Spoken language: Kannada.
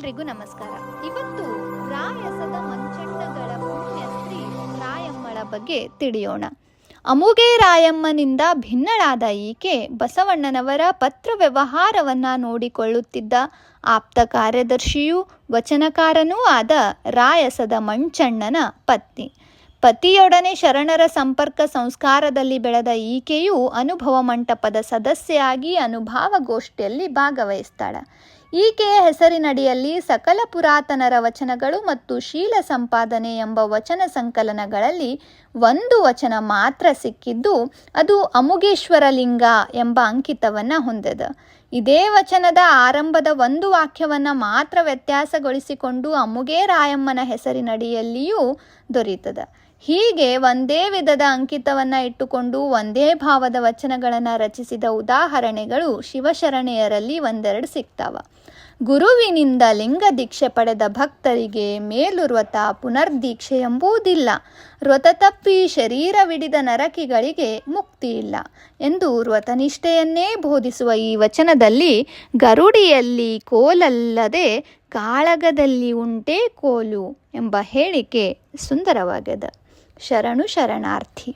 ಎಲ್ರಿಗೂ ನಮಸ್ಕಾರ. ಇವತ್ತು ರಾಯಸದ ಮಂಚಣ್ಣಗಳ ಪುಣ್ಯಶ್ರೀ ರಾಯಮ್ಮಳ ಬಗ್ಗೆ ತಿಳಿಯೋಣ. ಅಮುಗೆ ರಾಯಮ್ಮನಿಂದ ಭಿನ್ನಳಾದ ಈಕೆ ಬಸವಣ್ಣನವರ ಪತ್ರ ವ್ಯವಹಾರವನ್ನ ನೋಡಿಕೊಳ್ಳುತ್ತಿದ್ದ ಆಪ್ತ ಕಾರ್ಯದರ್ಶಿಯೂ ವಚನಕಾರನೂ ಆದ ರಾಯಸದ ಮಂಚಣ್ಣನ ಪತ್ನಿ. ಪತಿಯೊಡನೆ ಶರಣರ ಸಂಪರ್ಕ ಸಂಸ್ಕಾರದಲ್ಲಿ ಬೆಳೆದ ಈಕೆಯು ಅನುಭವ ಮಂಟಪದ ಸದಸ್ಯೆಯಾಗಿ ಅನುಭಾವಗೋಷ್ಠಿಯಲ್ಲಿ ಭಾಗವಹಿಸ್ತಾಳೆ. ಈಕೆಯ ಹೆಸರಿನಡಿಯಲ್ಲಿ ಸಕಲ ಪುರಾತನರ ವಚನಗಳು ಮತ್ತು ಶೀಲ ಸಂಪಾದನೆ ಎಂಬ ವಚನ ಸಂಕಲನಗಳಲ್ಲಿ ಒಂದು ವಚನ ಮಾತ್ರ ಸಿಕ್ಕಿದ್ದು, ಅದು ಅಮುಗೇಶ್ವರ ಲಿಂಗ ಎಂಬ ಅಂಕಿತವನ್ನ ಹೊಂದಿದೆ. ಇದೇ ವಚನದ ಆರಂಭದ ಒಂದು ವಾಕ್ಯವನ್ನ ಮಾತ್ರ ವ್ಯತ್ಯಾಸಗೊಳಿಸಿಕೊಂಡು ಅಮುಗೇರಾಯಮ್ಮನ ಹೆಸರಿನಡಿಯಲ್ಲಿಯೂ ದೊರೀತದ. ಹೀಗೆ ಒಂದೇ ವಿಧದ ಅಂಕಿತವನ್ನ ಇಟ್ಟುಕೊಂಡು ಒಂದೇ ಭಾವದ ವಚನಗಳನ್ನು ರಚಿಸಿದ ಉದಾಹರಣೆಗಳು ಶಿವಶರಣೆಯರಲ್ಲಿ ಒಂದೆರಡು ಸಿಗ್ತಾವ. ಗುರುವಿನಿಂದ ಲಿಂಗ ದೀಕ್ಷೆ ಪಡೆದ ಭಕ್ತರಿಗೆ ಮೇಲುರ್ವತ ಪುನರ್ದೀಕ್ಷೆ ಎಂಬುದಿಲ್ಲ. ವ್ರತ ತಪ್ಪಿ ಶರೀರವಿಡಿದ ನರಕಿಗಳಿಗೆ ಮುಕ್ತಿ ಇಲ್ಲ ಎಂದು ವ್ರತನಿಷ್ಠೆಯನ್ನೇ ಬೋಧಿಸುವ ಈ ವಚನದಲ್ಲಿ ಗರುಡಿಯಲ್ಲಿ ಕೋಲಲ್ಲದೆ ಕಾಳಗದಲ್ಲಿ ಉಂಟೇ ಕೋಲು ಎಂಬ ಹೇಳಿಕೆ ಸುಂದರವಾಗಿದೆ શરણુ શરણાર્થી.